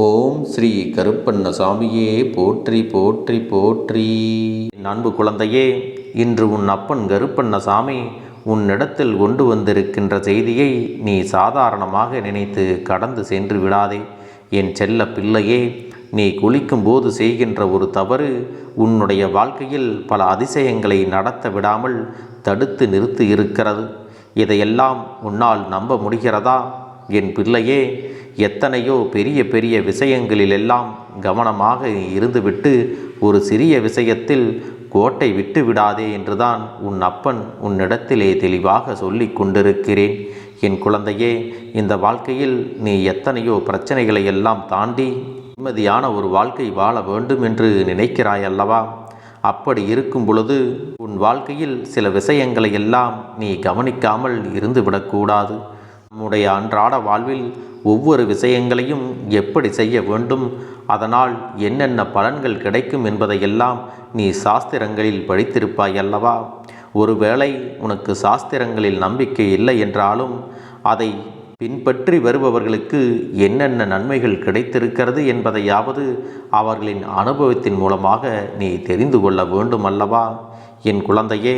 ஓம் ஸ்ரீ கருப்பண்ணசாமியே போற்றி போற்றி போற்றி. என் அன்பு குழந்தையே இன்று உன் அப்பன் கருப்பண்ணசாமி உன்னிடத்தில் கொண்டு வந்திருக்கின்ற செய்தியை நீ சாதாரணமாக நினைத்து கடந்து சென்று விடாதே. என் செல்ல பிள்ளையே நீ குளிக்கும்போது செய்கின்ற ஒரு தவறு உன்னுடைய வாழ்க்கையில் பல அதிசயங்களை நடத்த விடாமல் தடுத்து நிறுத்தி இருக்கிறது. இதையெல்லாம் உன்னால் நம்ப முடிகிறதா? என் பிள்ளையே எத்தனையோ பெரிய பெரிய விஷயங்களிலெல்லாம் கவனமாக இருந்துவிட்டு ஒரு சிறிய விஷயத்தில் கோட்டை விட்டு விடாதே என்றுதான் உன் அப்பன் உன்னிடத்திலே தெளிவாக சொல்லி கொண்டிருக்கிறேன். என் குழந்தையே இந்த வாழ்க்கையில் நீ எத்தனையோ பிரச்சனைகளை எல்லாம் தாண்டி நிம்மதியான ஒரு வாழ்க்கை வாழ வேண்டும் என்று நினைக்கிறாய் அல்லவா அப்படி இருக்கும் பொழுது உன் வாழ்க்கையில் சில விஷயங்களை எல்லாம் நீ கவனிக்காமல் இருந்துவிடக்கூடாது. நம்முடைய அன்றாட வாழ்வில் ஒவ்வொரு விஷயங்களையும் எப்படி செய்ய வேண்டும் அதனால் என்னென்ன பலன்கள் கிடைக்கும் என்பதையெல்லாம் நீ சாஸ்திரங்களில் படித்திருப்பாய் அல்லவா? ஒருவேளை உனக்கு சாஸ்திரங்களில் நம்பிக்கை இல்லை என்றாலும் அதை பின்பற்றி வருபவர்களுக்கு என்னென்ன நன்மைகள் கிடைத்திருக்கிறது என்பதையாவது அவர்களின் அனுபவத்தின் மூலமாக நீ தெரிந்து கொள்ள வேண்டும் அல்லவா? என் குழந்தையே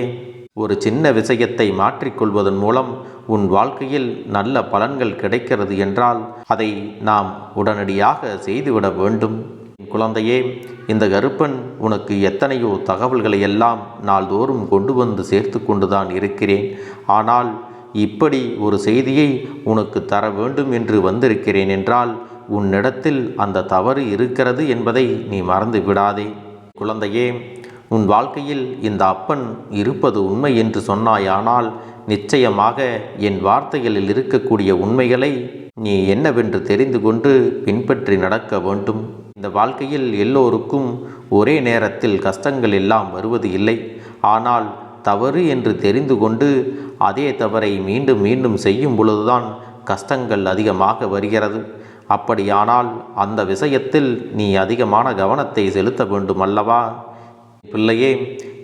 ஒரு சின்ன விஷயத்தை மாற்றிக்கொள்வதன் மூலம் உன் வாழ்க்கையில் நல்ல பலன்கள் கிடைக்கிறது என்றால் அதை நாம் உடனடியாக செய்துவிட வேண்டும். என் குழந்தையே இந்த கருப்பன் உனக்கு எத்தனையோ தகவல்களை எல்லாம் நாள்தோறும் கொண்டு வந்து சேர்த்து கொண்டுதான் இருக்கிறேன். ஆனால் இப்படி ஒரு செய்தியை உனக்கு தர வேண்டும் என்று வந்திருக்கிறேன் என்றால் உன்னிடத்தில் அந்த தவறு இருக்கிறது என்பதை நீ மறந்து விடாதே. குழந்தையே உன் வாழ்க்கையில் இந்த அப்பன் இருப்பது உண்மை என்று சொன்னாயானால் நிச்சயமாக என் வார்த்தைகளில் இருக்கக்கூடிய உண்மைகளை நீ என்னவென்று தெரிந்து கொண்டு பின்பற்றி நடக்க வேண்டும். இந்த வாழ்க்கையில் எல்லோருக்கும் ஒரே நேரத்தில் கஷ்டங்கள் எல்லாம் வருவது இல்லை. ஆனால் தவறு என்று தெரிந்து கொண்டு அதே தவறை மீண்டும் மீண்டும் செய்யும் பொழுதுதான் கஷ்டங்கள் அதிகமாக வருகிறது. அப்படியானால் அந்த விஷயத்தில் நீ அதிகமான கவனத்தை செலுத்த வேண்டும் அல்லவா பிள்ளையே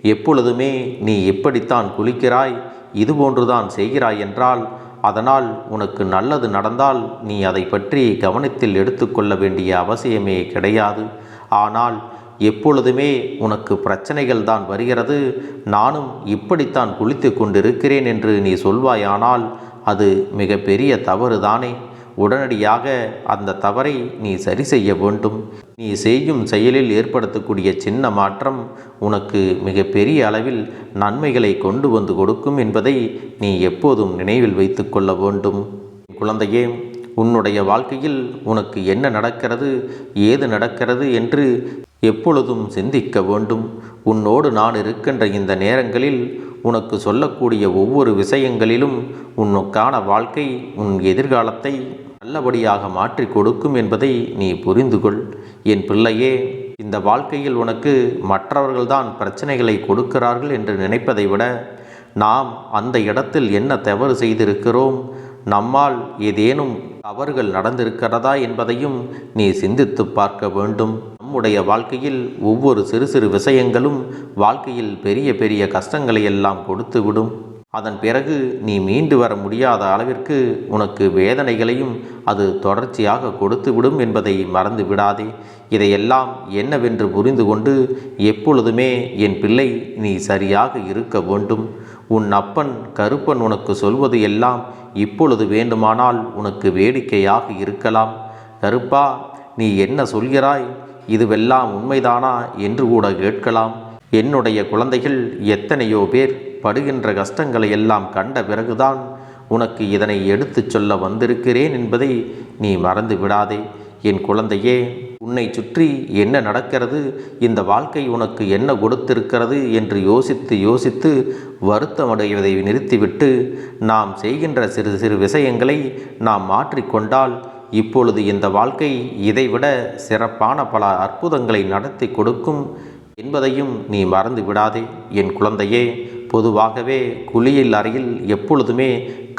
எப்பொழுதுமே நீ எப்படித்தான் குளிக்கிறாய் இதுபோன்றுதான் செய்கிறாய் என்றால் அதனால் உனக்கு நல்லது நடந்தால் நீ அதை பற்றி கவனத்தில் எடுத்துக்கொள்ள வேண்டிய அவசியமே கிடையாது. ஆனால் எப்பொழுதுமே உனக்கு பிரச்சனைகள் தான் வருகிறது நானும் இப்படித்தான் குளித்து கொண்டிருக்கிறேன் என்று நீ சொல்வாயானால் அது மிகப்பெரிய தவறு தானே உடனடியாக அந்த தவறை நீ சரி செய்ய வேண்டும். நீ செய்யும் செயலில் ஏற்படுத்தக்கூடிய சின்ன மாற்றம் உனக்கு மிகப்பெரிய அளவில் நன்மைகளை கொண்டு வந்து கொடுக்கும் என்பதை நீ எப்போதும் நினைவில் வைத்து கொள்ள வேண்டும். குழந்தையே உன்னுடைய வாழ்க்கையில் உனக்கு என்ன நடக்கிறது ஏது நடக்கிறது என்று எப்பொழுதும் சிந்திக்க வேண்டும். உன்னோடு நான் இருக்கின்ற இந்த நேரங்களில் உனக்கு சொல்லக்கூடிய ஒவ்வொரு விஷயங்களிலும் உன்னுக்கான வாழ்க்கை உன் எதிர்காலத்தை நல்லபடியாக மாற்றி கொடுக்கும் என்பதை நீ புரிந்து கொள். என் பிள்ளையே இந்த வாழ்க்கையில் உனக்கு மற்றவர்கள்தான் பிரச்சனைகளை கொடுக்கிறார்கள் என்று நினைப்பதை விட நாம் அந்த இடத்தில் என்ன தவறு செய்திருக்கிறோம்? நம்மால் ஏதேனும் தவறுகள் நடந்திருக்கிறதா என்பதையும் நீ சிந்தித்து பார்க்க வேண்டும். நம்முடைய வாழ்க்கையில் ஒவ்வொரு சிறு சிறு விஷயங்களும் வாழ்க்கையில் பெரிய பெரிய கஷ்டங்களை எல்லாம் கொடுத்துவிடும் அதன் பிறகு நீ மீண்டு வர முடியாத அளவிற்கு உனக்கு வேதனைகளையும் அது தொடர்ச்சியாக கொடுத்து விடும் என்பதை மறந்து விடாதே. இதையெல்லாம் என்னவென்று புரிந்து கொண்டு எப்பொழுதுமே என் பிள்ளை நீ சரியாக இருக்க வேண்டும். உன் அப்பன் கருப்பன் உனக்கு சொல்வது எல்லாம் இப்பொழுது வேண்டுமானால் உனக்கு வேடிக்கையாக இருக்கலாம். கருப்பா நீ என்ன சொல்கிறாய்? இதுவெல்லாம் உண்மைதானா என்று கூட கேட்கலாம். என்னுடைய குழந்தைகள் எத்தனையோ பேர் படுகின்ற கஷ்டங்களை எல்லாம் கண்ட பிறகுதான் உனக்கு இதனை எடுத்துச் சொல்ல வந்திருக்கிறேன் என்பதை நீ மறந்து விடாதே. என் குழந்தையே உன்னை சுற்றி என்ன நடக்கிறது இந்த வாழ்க்கை உனக்கு என்ன கொடுத்திருக்கிறது என்று யோசித்து யோசித்து வருத்தமடைவதை நிறுத்திவிட்டு நாம் செய்கின்ற சிறு சிறு விஷயங்களை நாம் மாற்றிக்கொண்டால் இப்பொழுது இந்த வாழ்க்கை இதைவிட சிறப்பான பல அற்புதங்களை நடத்தி கொடுக்கும் என்பதையும் நீ மறந்து விடாதே. என் குழந்தையே பொதுவாகவே குளியல் அறையில் எப்பொழுதுமே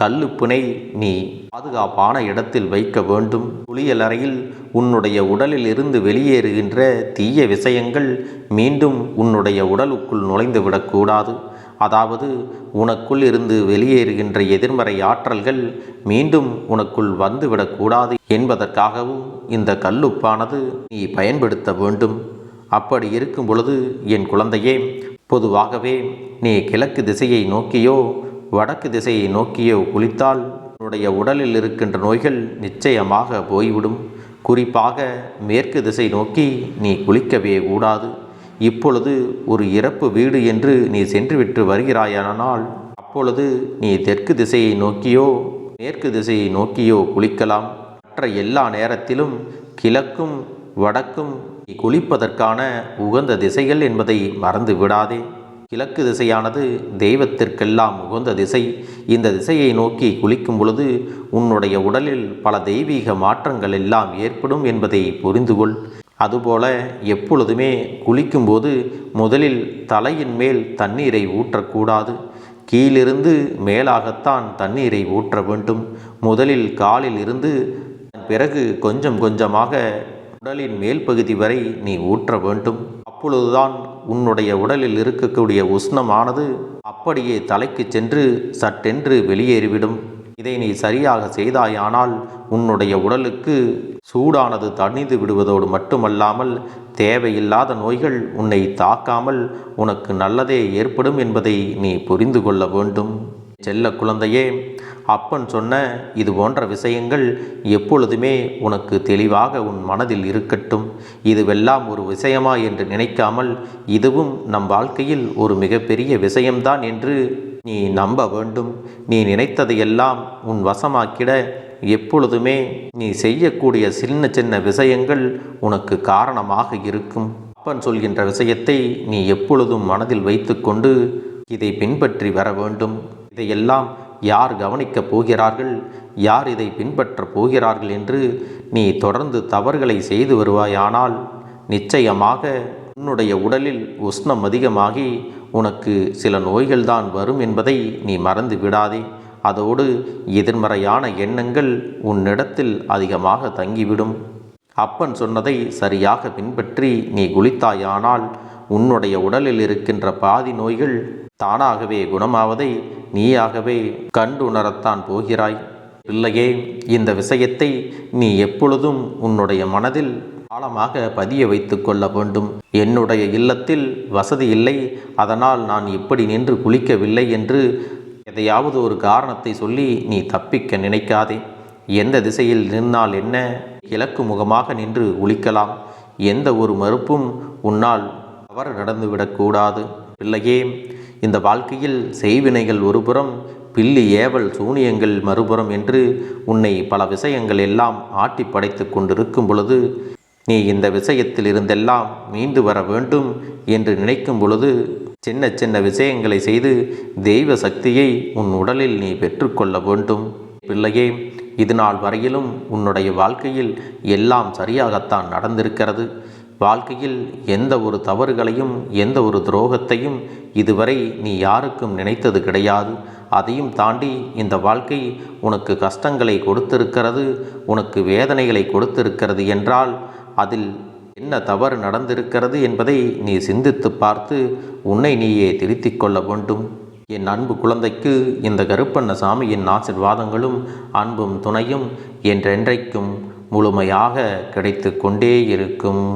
கல்லுப்பினை நீ பாதுகாப்பான இடத்தில் வைக்க வேண்டும். குளியல் அறையில் உன்னுடைய உடலில் இருந்து வெளியேறுகின்ற தீய விஷயங்கள் மீண்டும் உன்னுடைய உடலுக்குள் நுழைந்து விடக்கூடாது. அதாவது உனக்குள் இருந்து வெளியேறுகின்ற எதிர்மறை ஆற்றல்கள் மீண்டும் உனக்குள் வந்துவிடக்கூடாது என்பதற்காகவும் இந்த கல்லுப்பானது நீ பயன்படுத்த வேண்டும். அப்படி இருக்கும் பொழுது என் குழந்தையே பொதுவாகவே நீ கிழக்கு திசையை நோக்கியோ வடக்கு திசையை நோக்கியோ குளித்தால் உன்னுடைய உடலில் இருக்கின்ற நோய்கள் நிச்சயமாக போய்விடும். குறிப்பாக மேற்கு திசை நோக்கி நீ குளிக்கவே கூடாது. இப்பொழுது ஒரு இறப்பு வீடு என்று நீ சென்றுவிட்டு வருகிறாயானால் அப்பொழுது நீ தெற்கு திசையை நோக்கியோ மேற்கு திசையை நோக்கியோ குளிக்கலாம். மற்ற எல்லா நேரத்திலும் கிழக்கும் வடக்கும் நீ குளிப்பதற்கான உகந்த திசைகள் என்பதை மறந்து விடாதே. கிழக்கு திசையானது தெய்வத்திற்கெல்லாம் உகந்த திசை. இந்த திசையை நோக்கி குளிக்கும் பொழுது உன்னுடைய உடலில் பல தெய்வீக மாற்றங்கள் எல்லாம் ஏற்படும் என்பதை புரிந்துகொள். அதுபோல எப்பொழுதுமே குளிக்கும்போது முதலில் தலையின் மேல் தண்ணீரை ஊற்றக்கூடாது. கீழிருந்து மேலாகத்தான் தண்ணீரை ஊற்ற வேண்டும். முதலில் காலில் இருந்து பிறகு கொஞ்சம் கொஞ்சமாக உடலின் மேல் பகுதி வரை நீ ஊற்ற வேண்டும். அப்பொழுதுதான் உன்னுடைய உடலில் இருக்கக்கூடிய உஷ்ணமானது அப்படியே தலைக்கு சென்று சட்டென்று வெளியேறிவிடும். இதை நீ சரியாக செய்தாயானால் உன்னுடைய உடலுக்கு சூடானது தணிந்து விடுவதோடு மட்டுமல்லாமல் தேவையில்லாத நோய்கள் உன்னை தாக்காமல் உனக்கு நல்லதே ஏற்படும் என்பதை நீ புரிந்து கொள்ள வேண்டும். செல்ல குழந்தையே அப்பன் சொன்ன இது போன்ற விஷயங்கள் எப்பொழுதுமே உனக்கு தெளிவாக உன் மனதில் இருக்கட்டும். இதுவெல்லாம் ஒரு விஷயமா என்று நினைக்காமல் இதுவும் நம் வாழ்க்கையில் ஒரு மிகப்பெரிய விஷயம்தான் என்று நீ நம்ப வேண்டும். நீ நினைத்ததையெல்லாம் உன் வசமாக்கிட எப்பொழுதுமே நீ செய்யக்கூடிய சின்ன சின்ன விஷயங்கள் உனக்கு காரணமாக இருக்கும். அப்பன் சொல்கின்ற விஷயத்தை நீ எப்பொழுதும் மனதில் வைத்துக்கொண்டு இதை பின்பற்றி வர வேண்டும். இதையெல்லாம் யார் கவனிக்கப் போகிறார்கள்? யார் இதை பின்பற்றப் போகிறார்கள் என்று நீ தொடர்ந்து தவறுகளை செய்து வருவாயானால் நிச்சயமாக உன்னுடைய உடலில் உஷ்ணம் அதிகமாகி உனக்கு சில நோய்கள்தான் வரும் என்பதை நீ மறந்து விடாதே. அதோடு எதிர்மறையான எண்ணங்கள் உன்னிடத்தில் அதிகமாக தங்கிவிடும். அப்பன் சொன்னதை சரியாக பின்பற்றி நீ குளித்தாயானால் உன்னுடைய உடலில் இருக்கின்ற பாதி நோய்கள் தானாகவே குணமாவதை நீயாகவே கண்டுணரத்தான் போகிறாய். பிள்ளையே இந்த விஷயத்தை நீ எப்பொழுதும் உன்னுடைய மனதில் ஆழமாக பதிய வைத்து கொள்ள வேண்டும். என்னுடைய இல்லத்தில் வசதி இல்லை. அதனால் நான் இப்படி நின்று குளிக்கவில்லை என்று எதையாவது ஒரு காரணத்தை சொல்லி நீ தப்பிக்க நினைக்காதே. எந்த திசையில் நின்னால் என்ன? கிழக்கு முகமாக நின்று ஒழிக்கலாம் எந்த ஒரு மறுப்பும் உன்னால் தவறு நடந்துவிடக்கூடாது பிள்ளையே இந்த வாழ்க்கையில் செய்வினைகள் ஒருபுறம் பில்லி ஏவல் சூனியங்கள் மறுபுறம் என்று உன்னை பல விஷயங்கள் எல்லாம் ஆட்டி படைத்து கொண்டிருக்கும் பொழுது நீ இந்த விஷயத்தில் இருந்தெல்லாம் மீண்டு வர வேண்டும் என்று நினைக்கும் பொழுது சின்ன சின்ன விஷயங்களை செய்து தெய்வ சக்தியை உன் உடலில் நீ பெற்றுக்கொள்ள வேண்டும். பிள்ளையே இது நாள் வரையிலும் உன்னுடைய வாழ்க்கையில் எல்லாம் சரியாகத்தான் நடந்திருக்கிறது. வாழ்க்கையில் எந்த ஒரு தவறுகளையும் எந்த ஒரு துரோகத்தையும் இதுவரை நீ யாருக்கும் நினைத்தது கிடையாது. அதையும் தாண்டி இந்த வாழ்க்கை உனக்கு கஷ்டங்களை கொடுத்திருக்கிறது உனக்கு வேதனைகளை கொடுத்திருக்கிறது என்றால் அதில் என்ன தவறு நடந்திருக்கிறது என்பதை நீ சிந்தித்து பார்த்து உன்னை நீயே திருத்திக் கொள்ள வேண்டும். என் அன்பு குழந்தைக்கு இந்த கருப்பண்ண சாமியின் ஆசிர்வாதங்களும் அன்பும் துணையும் என்றென்றைக்கும் முழுமையாக கிடைத்து கொண்டே இருக்கும்.